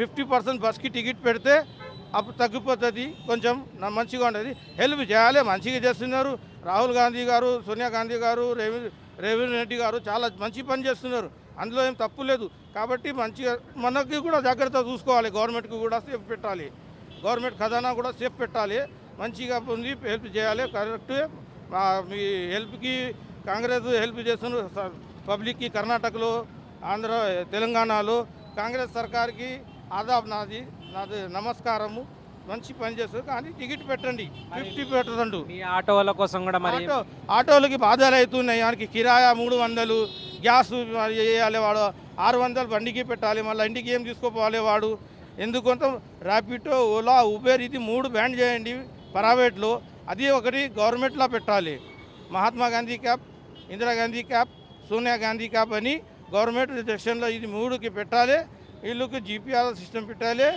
Fifty percent బస్కి ticket పెడితే అప్పుడు తగ్గిపోతుంది. కొంచెం మంచిగా ఉంటుంది హెల్ప్ చేయాలి మంచిగా చేస్తున్నారు. రాహుల్ గాంధీ గారు సోనియా గాంధీ గారు రేవంత్ రెడ్డి గారు చాలా మంచి పని చేస్తున్నారు. అందులో ఏం తప్పు లేదు. కాబట్టి మంచిగా మనకి కూడా జాగ్రత్త చూసుకోవాలి. గవర్నమెంట్కి కూడా సేఫ్ పెట్టాలి. గవర్నమెంట్ ఖజానా కూడా సేఫ్ పెట్టాలి. మంచిగా ఉంది హెల్ప్ చేయాలి. కరెక్ట్ మీ హెల్ప్కి కాంగ్రెస్ హెల్ప్ చేస్తున్నారు పబ్లిక్కి కర్ణాటకలో ఆంధ్ర తెలంగాణలో కాంగ్రెస్ సర్కార్కి ఆదాబ్ నాది నాది నమస్కారము. మంచి పని చేస్తారు కానీ టికెట్ పెట్టండి. ఫిఫ్టీ పెట్టదండు. మీ ఆటోల కోసం కూడా మరి ఆటో ఆటోలకి బాధలు అవుతున్నాయి. వానికి కిరాయా మూడు వందలు గ్యాస్ వేయాలి వాడు. ఆరు వందలు బండికి పెట్టాలి మళ్ళీ ఇంటికి ఏం తీసుకోపోవాలి వాడు? ఎందుకంత ర్యాపిడో ఓలా ఉబేర్ ఇది మూడు బ్యాన్ చేయండి ప్రైవేట్లో. అది ఒకటి గవర్నమెంట్లో పెట్టాలి. Mahatma Gandhi cap Indira Gandhi cap Sonia Gandhi cap అని గవర్నమెంట్ సెక్షన్లో ఇది మూడుకి పెట్టాలి. వీళ్ళకి జీపీఆర్ సిస్టమ్ పెట్టాలి.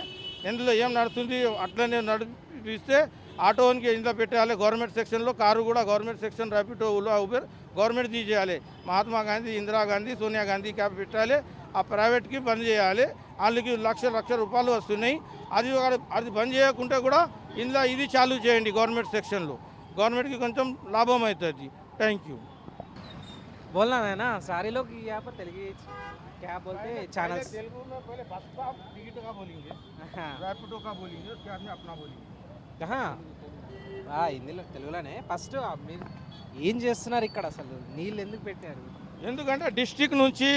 ఇందులో ఏం నడుతుంది అట్లనే నడిపిస్తే ఆటోనికి ఇందులో పెట్టాలి. గవర్నమెంట్ సెక్షన్లో కారు కూడా government section Rapido Ola Uber government తీసేయాలి. మహాత్మా గాంధీ ఇందిరాగాంధీ సోనియా గాంధీ క్యాప్ పెట్టాలి. ఆ ప్రైవేట్కి బంద్ చేయాలి. వాళ్ళకి లక్ష లక్ష రూపాయలు వస్తున్నాయి. అది అది బంద్ చేయకుంటే కూడా ఇందులో ఇది చాలు చేయండి గవర్నమెంట్ సెక్షన్లో. గవర్నమెంట్కి కొంచెం లాభం అవుతుంది. థ్యాంక్ యూ बोलना है ना सारे लोग यहाँ पर तेलुगु क्या बोलते हैं चैनल्स तेलुगु में पहले बस का टिकट का बोलेंगे रैपिडो का बोलेंगे उसके बाद में अपना बोलेंगे కహా హిందీలో తెలుగులోనే ఫస్ట్ మీరు ఏం చేస్తున్నారు ఇక్కడ అసలు నీళ్ళు ఎందుకు పెట్టారు ఎందుకంటే డిస్టిక్ నుంచి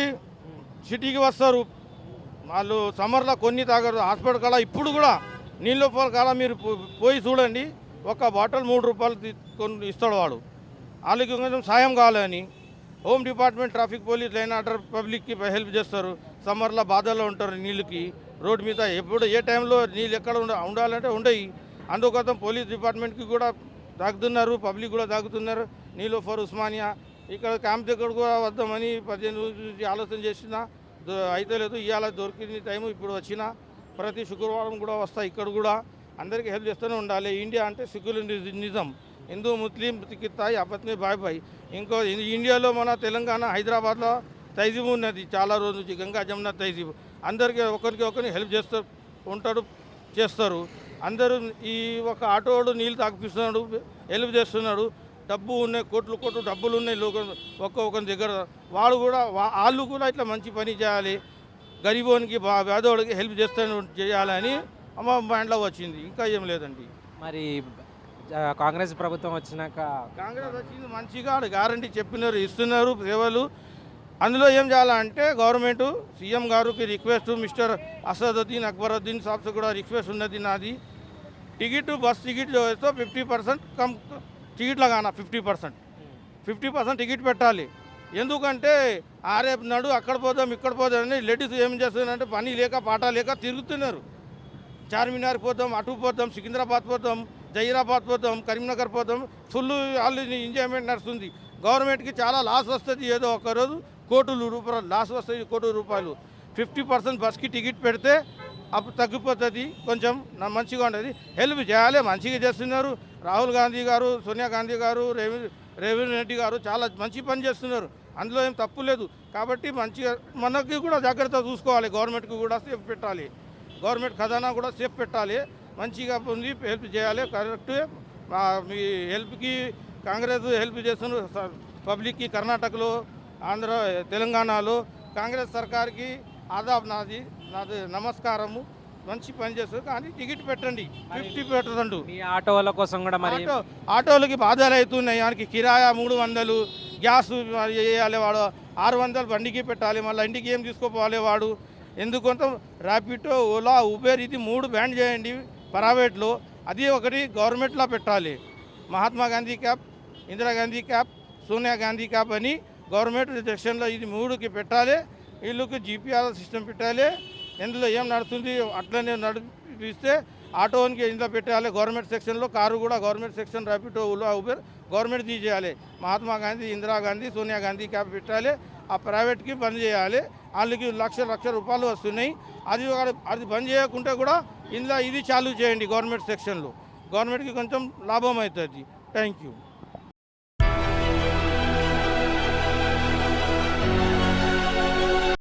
సిటీకి వస్తారు వాళ్ళు సమ్మర్లో కొన్ని తాగరు హాస్పిటల్ కాడ ఇప్పుడు కూడా నీళ్ళ పాలు కాడ మీరు పో- పోయి చూడండి ఒక బాటిల్ మూడు రూపాయలు తీసుకొని ఇస్తాడు వాడు వాళ్ళకి కొంచెం సాయం కావాలని home department traffic police line order పబ్లిక్కి హెల్ప్ చేస్తారు. సమ్మర్లో బాధల్లో ఉంటారు నీళ్ళకి. రోడ్డు మీద ఎప్పుడు ఏ టైంలో నీళ్ళు ఎక్కడ ఉండాలంటే ఉండయి. అందుకోసం పోలీస్ డిపార్ట్మెంట్కి కూడా తాగుతున్నారు పబ్లిక్ కూడా తాగుతున్నారు. నీళ్ళు ఫర్ ఉస్మానియా. ఇక్కడ క్యాంప్ దగ్గర కూడా వద్దామని పదిహేను రోజుల నుంచి ఆలోచన చేసిన దో- అయితే లేదు. ఇవాళ దొరికింది టైం ఇప్పుడు వచ్చిన. ప్రతి శుక్రవారం కూడా వస్తా ఇక్కడ కూడా. అందరికీ హెల్ప్ చేస్తూనే ఉండాలి. ఇండియా అంటే నిజం. హిందూ ముస్లిం తాయి అపత్ని బాయ్ బాయ్ ఇంకో ఇండియాలో మన తెలంగాణ హైదరాబాద్లో తైజీబు ఉన్నది. చాలా రోజు నుంచి గంగా జమున తైజీబు అందరికీ ఒకరికి ఒకరిని హెల్ప్ చేస్తూ ఉంటాడు చేస్తారు. అందరూ ఈ ఒక ఆటోడు నీళ్ళు తాగిపిస్తున్నాడు హెల్ప్ చేస్తున్నాడు. డబ్బు ఉన్నాయి కోట్లు కోట్లు డబ్బులు ఉన్నాయి లోక ఒక్కొక్కరి దగ్గర. వాడు కూడా వాళ్ళు కూడా ఇట్లా మంచి పని చేయాలి. గరీబోనికి బా పేదోడికి హెల్ప్ చేస్తాను చేయాలని అమ్మ మైండ్లో వచ్చింది. ఇంకా ఏం లేదండి. మరి కాంగ్రెస్ ప్రభుత్వం వచ్చినాక కాంగ్రెస్ వచ్చింది మంచిగా గ్యారంటీ చెప్పినారు ఇస్తున్నారు సేవలు. అందులో ఏం చేయాలంటే గవర్నమెంట్ సీఎం గారికి రిక్వెస్ట్ మిస్టర్ అసదుద్దీన్ అక్బరుద్దీన్ సాబ్స్ కూడా రిక్వెస్ట్ ఉన్నది నాది. టికెట్ బస్ టికెట్తో ఫిఫ్టీ పర్సెంట్ కమ్ టికెట్ కానా fifty percent fifty percent ticket పెట్టాలి. ఎందుకంటే ఆరేపు నాడు అక్కడ పోదాం ఇక్కడ పోదాం అని లేడీస్ ఏం చేస్తున్నారంటే పని లేక పాట లేక తిరుగుతున్నారు. చార్మినార్ పోతాం అటు పోతాం సికింద్రాబాద్ పోతాం జైనాబాద్ పోతాం కరీంనగర్ పోతాం ఫుల్ వాళ్ళు ఎంజాయ్మెంట్ నడుస్తుంది. గవర్నమెంట్కి చాలా లాస్ వస్తుంది ఏదో ఒకరోజు కోట్లు రూపాయలు లాస్ వస్తుంది కోటి రూపాయలు. ఫిఫ్టీ పర్సెంట్ బస్కి టికెట్ పెడితే అప్పుడు తగ్గిపోతుంది కొంచెం నా మంచిగా ఉండదు. హెల్ప్ చేయాలి మంచిగా చేస్తున్నారు. రాహుల్ గాంధీ గారు సోనియా గాంధీ గారు రేవి రేవంత్ రెడ్డి గారు చాలా మంచి పని చేస్తున్నారు. అందులో ఏం తప్పు లేదు. కాబట్టి మంచిగా మనకి కూడా జాగ్రత్త చూసుకోవాలి. గవర్నమెంట్కి కూడా సేఫ్ పెట్టాలి. గవర్నమెంట్ ఖజానా కూడా సేఫ్ పెట్టాలి. మంచిగా ఉంది హెల్ప్ చేయాలి. కరెక్ట్. మీ హెల్ప్కి కాంగ్రెస్ హెల్ప్ చేస్తున్నారు. స- పబ్లిక్కి కర్ణాటకలో ఆంధ్ర తెలంగాణలో కాంగ్రెస్ సర్కార్కి ఆదాబ్ నాది నాది నమస్కారము. మంచి పని చేస్తారు కానీ టికెట్ పెట్టండి. ఫిఫ్టీ పెట్టదండు. ఆటోల కోసం కూడా మరి ఆటో ఆటోలకి బాధలు అవుతున్నాయి. వానికి కిరాయా మూడు వందలు గ్యాస్ వేయాలి వాడు. ఆరు వందలు బండికి పెట్టాలి. మళ్ళీ ఇంటికి ఏం తీసుకోపోవాలి వాడు? ఎందుకంత ర్యాపిడో ఓలా ఉబేర్ ఇది మూడు బ్యాన్ చేయండి. ప్రైవేట్లో అది ఒకటి గవర్నమెంట్లో పెట్టాలి. Mahatma Gandhi cap Indira Gandhi cap Sonia Gandhi cap అని గవర్నమెంట్ సెక్షన్లో ఇది మూడుకి పెట్టాలి. వీళ్ళకి జీపీఆర్ సిస్టమ్ పెట్టాలి. ఇందులో ఏం నడుస్తుంది అట్లనే నడిపిస్తే ఆటోనికి ఇందులో పెట్టాలి. గవర్నమెంట్ సెక్షన్లో కారు కూడా government section Rapido Ola Uber government తీసేయాలి. మహాత్మా గాంధీ ఇందిరాగాంధీ సోనియా గాంధీ క్యాప్ పెట్టాలి. ఆ ప్రైవేట్కి బంద్ చేయాలి. వాళ్ళకి లక్ష లక్ష రూపాయలు వస్తున్నాయి. అది ఒక- అది బంద్ చేయకుంటే కూడా ఇందులో ఇది చాలు చేయండి గవర్నమెంట్ సెక్షన్లో. గవర్నమెంట్కి కొంచెం లాభం అవుతుంది. Thank you.